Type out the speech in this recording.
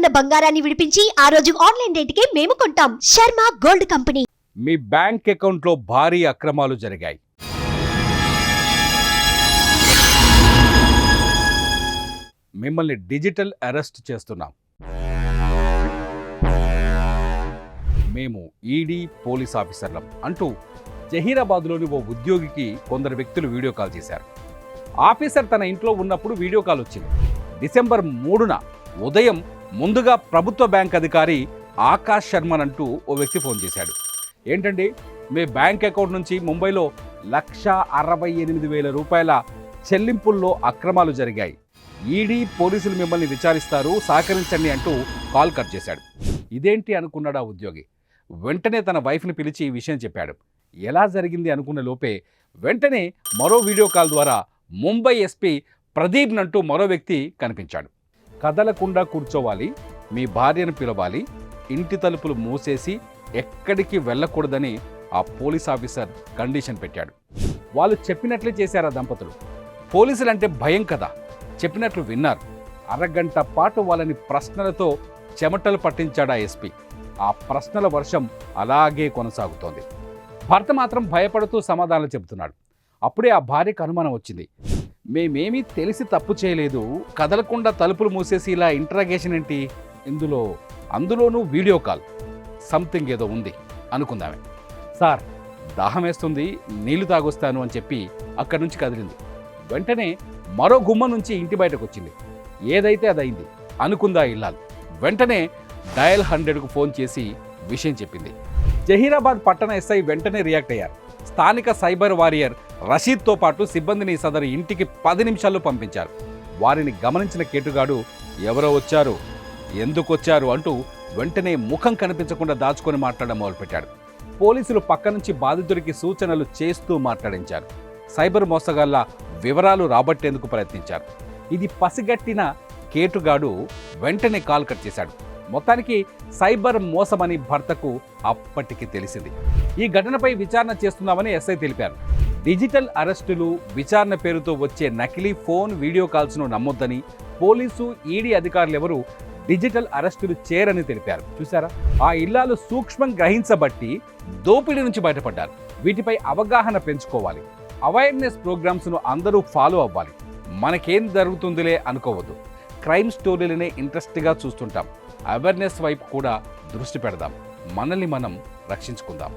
ఉన్న బంగారాన్ని విడిపించి ఆ రోజు ఆన్లైన్ రేటుకే మేము కొంటాం. Sharma gold company. మీ బ్యాంక్ అకౌంట్లో భారీ అక్రమాలు జరిగాయి. మిమ్మల్ని డిజిటల్ అరెస్ట్ చేస్తున్నాం. మేము ఈడీ పోలీస్ ఆఫీసర్లం అంటూ జహీరాబాద్లోని ఓ ఉద్యోగికి కొందరు వ్యక్తులు వీడియో కాల్ చేశారు. ఆఫీసర్ తన ఇంట్లో ఉన్నప్పుడు వీడియో కాల్ వచ్చింది. డిసెంబర్ మూడున ఉదయం ముందుగా ప్రభుత్వ బ్యాంక్ అధికారి ఆకాష్ శర్మన్ అంటూ ఓ వ్యక్తి ఫోన్ చేశాడు. ఏంటండి? మీ బ్యాంక్ అకౌంట్ నుంచి ముంబైలో లక్ష అరవై ఎనిమిది వేల రూపాయల చెల్లింపుల్లో అక్రమాలు జరిగాయి. ఈడీ పోలీసులు మిమ్మల్ని విచారిస్తారు సహకరించండి అంటూ కాల్ కట్ చేశాడు. ఇదేంటి అనుకున్నాడు ఆ ఉద్యోగి? వెంటనే తన వైఫ్ని పిలిచి ఈ విషయం చెప్పాడు. ఎలా జరిగింది అనుకున్న లోపే వెంటనే మరో వీడియో కాల్ ద్వారా ముంబై ఎస్పీ ప్రదీప్ నంటూ మరో వ్యక్తి కనిపించాడు. కదలకుండా కూర్చోవాలి మీ భార్యను పిలవాలి ఇంటి తలుపులు మూసేసి ఎక్కడికి వెళ్ళకూడదని ఆ పోలీస్ ఆఫీసర్ కండిషన్ పెట్టాడు. వాళ్ళు చెప్పినట్లే చేశారు ఆ దంపతులు. పోలీసులంటే భయం కదా. చెప్పినట్లు విన్నారు. అరగంట పాటు వాళ్ళని ప్రశ్నలతో చెమటలు పట్టించాడు ఆ ఎస్పీ. ఆ ప్రశ్నల వర్షం అలాగే కొనసాగుతోంది. భర్త మాత్రం భయపడుతూ సమాధానాలు చెబుతున్నాడు. అప్పుడే ఆ భార్యకు అనుమానం వచ్చింది. మేమేమీ తెలిసి తప్పు చేయలేదు. కదలకుండా తలుపులు మూసేసి ఇలా ఇంట్రాగేషన్ ఏంటి? ఇందులో అందులోనూ వీడియో కాల్ సంథింగ్ ఏదో ఉంది అనుకుందామే. సార్ దాహం వేస్తుంది నీళ్ళు తాగొస్తాను అని చెప్పి అక్కడి నుంచి కదిలింది. వెంటనే మరో గుమ్మ నుంచి ఇంటి బయటకు వచ్చింది. ఏదైతే అదైంది అనుకుందా ఇల్లాలి. వెంటనే డయల్ హండ్రెడ్కు ఫోన్ చేసి విషయం చెప్పింది. జహీరాబాద్ పట్టణ ఎస్ఐ వెంటనే రియాక్ట్ అయ్యారు. స్థానిక సైబర్ వారియర్ రషీద్తో పాటు సిబ్బందిని సదరు ఇంటికి పది నిమిషాల్లో పంపించారు. వారిని గమనించిన కేటుగాడు ఎవరో వచ్చారు? ఎందుకు వచ్చారు అంటూ వెంటనే ముఖం కనిపించకుండా దాచుకొని మాట్లాడడం మొదలుపెట్టాడు. పోలీసులు పక్క నుంచి బాధితుడికి సూచనలు చేస్తూ మాట్లాడించారు. సైబర్ మోసగాళ్ళ వివరాలు రాబట్టేందుకు ప్రయత్నించారు. ఇది పసిగట్టిన కేటుగాడు వెంటనే కాల్ కట్ చేశాడు. మొత్తానికి సైబర్ మోసమని భర్తకు అప్పటికి తెలిసింది. ఈ ఘటనపై విచారణ చేస్తున్నామని ఎస్ఐ తెలిపారు. డిజిటల్ అరెస్టులు విచారణ పేరుతో వచ్చే నకిలీ ఫోన్ వీడియో కాల్స్ను నమ్మొద్దని పోలీసు ఈడీ అధికారులు ఎవరు డిజిటల్ అరెస్టులు చేరని తెలిపారు. చూసారా ఆ ఇల్లాలు సూక్ష్మం గ్రహించబట్టి దోపిడీ నుంచి బయటపడ్డారు. వీటిపై అవగాహన పెంచుకోవాలి. అవేర్నెస్ ప్రోగ్రామ్స్ను అందరూ ఫాలో అవ్వాలి. మనకేం జరుగుతుందిలే అనుకోవద్దు. క్రైమ్ స్టోరీలనే ఇంట్రెస్ట్గా చూస్తుంటాం. అవేర్నెస్ వైపు కూడా దృష్టి పెడదాం. మనల్ని మనం రక్షించుకుందాం.